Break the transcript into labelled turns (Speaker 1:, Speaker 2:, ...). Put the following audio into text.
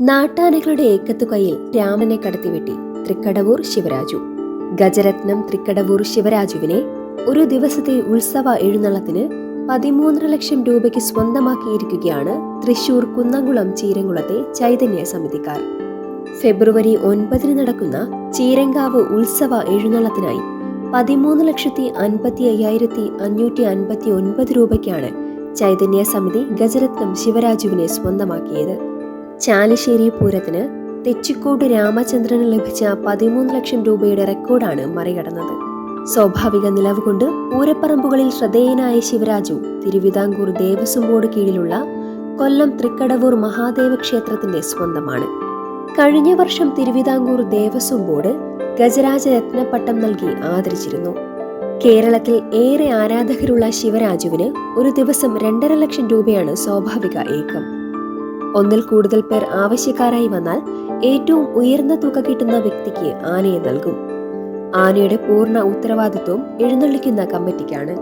Speaker 1: നാട്ടാനകളുടെ ഏക്കത്തുകയിൽ രാമനെ കടത്തിവെട്ടി തൃക്കടവൂർ ശിവരാജു. ഗജരത്നം തൃക്കടവൂർ ശിവരാജുവിനെ ഒരു ദിവസത്തെ ഉത്സവ എഴുന്നള്ളത്തിന് പതിമൂന്നര ലക്ഷം രൂപയ്ക്ക് സ്വന്തമാക്കിയിരിക്കുകയാണ് തൃശൂർ കുന്നംകുളം ചീരങ്കുളത്തെ ചൈതന്യ സമിതിക്കാർ. ഫെബ്രുവരി ഒൻപതിന് നടക്കുന്ന ചീരങ്കാവ് ഉത്സവ എഴുന്നള്ളത്തിനായി പതിമൂന്ന് ലക്ഷത്തി അൻപത്തി അയ്യായിരത്തി അഞ്ഞൂറ്റി അൻപത്തി ഒൻപത് രൂപയ്ക്കാണ് ചൈതന്യ സമിതി ഗജരത്നം ശിവരാജുവിനെ സ്വന്തമാക്കിയത്. ചാലിശ്ശേരി പൂരത്തിന് തെച്ചിക്കോട് രാമചന്ദ്രന് ലഭിച്ച പതിമൂന്ന് ലക്ഷം രൂപയുടെ റെക്കോർഡാണ് മറികടന്നത്. സ്വാഭാവിക നിലവ് കൊണ്ട് പൂരപ്പറമ്പുകളിൽ ശ്രദ്ധേയനായ ശിവരാജു തിരുവിതാംകൂർ ദേവസ്വം ബോർഡ് കീഴിലുള്ള കൊല്ലം തൃക്കടവൂർ മഹാദേവ ക്ഷേത്രത്തിന്റെ സ്വന്തമാണ്. കഴിഞ്ഞ വർഷം തിരുവിതാംകൂർ ദേവസ്വം ബോർഡ് ഗജരാജ രത്നപ്പട്ടം നൽകി ആദരിച്ചിരുന്നു. കേരളത്തിൽ ഏറെ ആരാധകരുള്ള ശിവരാജുവിന് ഒരു ദിവസം രണ്ടര ലക്ഷം രൂപയാണ് സ്വാഭാവിക ഏക്കം. ഒന്നിൽ കൂടുതൽ പേർ ആവശ്യക്കാരായി വന്നാൽ ഏറ്റവും ഉയർന്ന തുക കിട്ടുന്ന വ്യക്തിക്ക് ആനയെ നൽകും. ആനയുടെ പൂർണ ഉത്തരവാദിത്വം എഴുന്നള്ളിക്കുന്ന കമ്മിറ്റിക്കാണ്.